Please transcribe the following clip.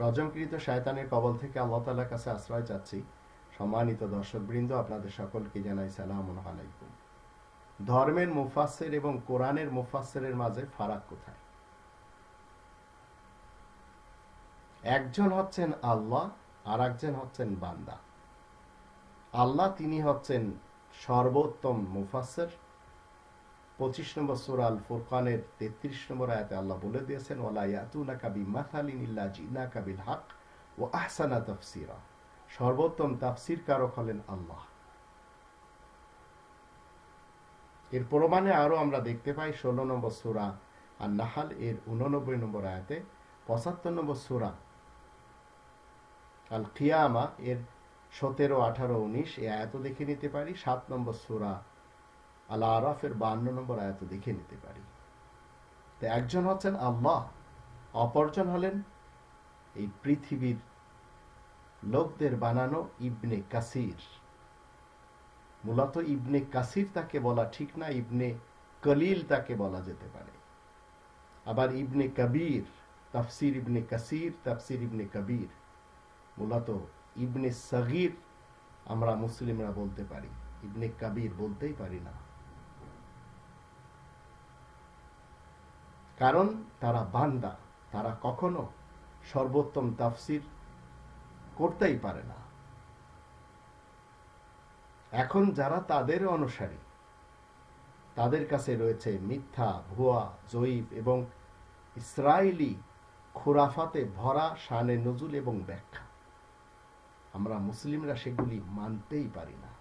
রজমকৃত শায়তানের কবল থেকে আল্লাহ তালার কাছে আশ্রয় চাচ্ছি। সম্মানিত দর্শকবৃন্দ, আপনাদের সকলকে জানাই সালাম আলাইকুম। ধর্মের মুফাসের এবং কোরআনের মুফাসের মাঝে ফারাক কোথায়? একজন হচ্ছেন আল্লাহ আর একজন হচ্ছেন বান্দা। আল্লাহ, তিনি হচ্ছেন সর্বোত্তম মুফাসের পঁচিশ নম্বর সুরাল ফুরকানের তেত্রিশ নম্বর আয়াতে আল্লাহ বলে দিয়েছেন ওলা কাবি মাথালিন জিনা কাবিল হক ও আহসানা তফসিরা। সর্বোত্তম তাফসির কারক হলেন আল্লাহ। এর প্রমাণে আরও আমরা দেখতে পাই, ষোলো নম্বর সুরা আর নাহাল এর উননব্বই নম্বর আয়াতে পঁচাত্তর নম্বর সুরা আল কিয়ামা এর সতেরো, আঠারো, উনিশ, এ আয়াত দেখে নিতে পারি। সাত নম্বর সুরা আল আরফের বান্ন নম্বর আয়াত দেখে নিতে পারি। তো একজন হচ্ছেন আল্লাহ, অপরজন হলেন এই পৃথিবীর লোকদের বানানো ইবনে কাসির। মূলত ইবনে কাসির তাকে বলা ঠিক না, ইবনে কলিল তাকে বলা যেতে পারে। আবার ইবনে কবির, তাফসির ইবনে কাসির, তাফসির ইবনে কবির। মূলত ইবনে সগির আমরা মুসলিমরা বলতে পারি, ইবনে কবির বলতেই পারি না। কারণ তারা বান্দা, তারা কখনো সর্বোত্তম তাফসির করতেই পারে না। এখন যারা তাদের অনুসারী, তাদের কাছে রয়েছে মিথ্যা, ভুয়া, জয়ীব এবং ইসরায়েলি খুরাফাতে ভরা শানে নজুল এবং ব্যাখ্যা। আমরা মুসলিমরা সেগুলি মানতেই পারি না।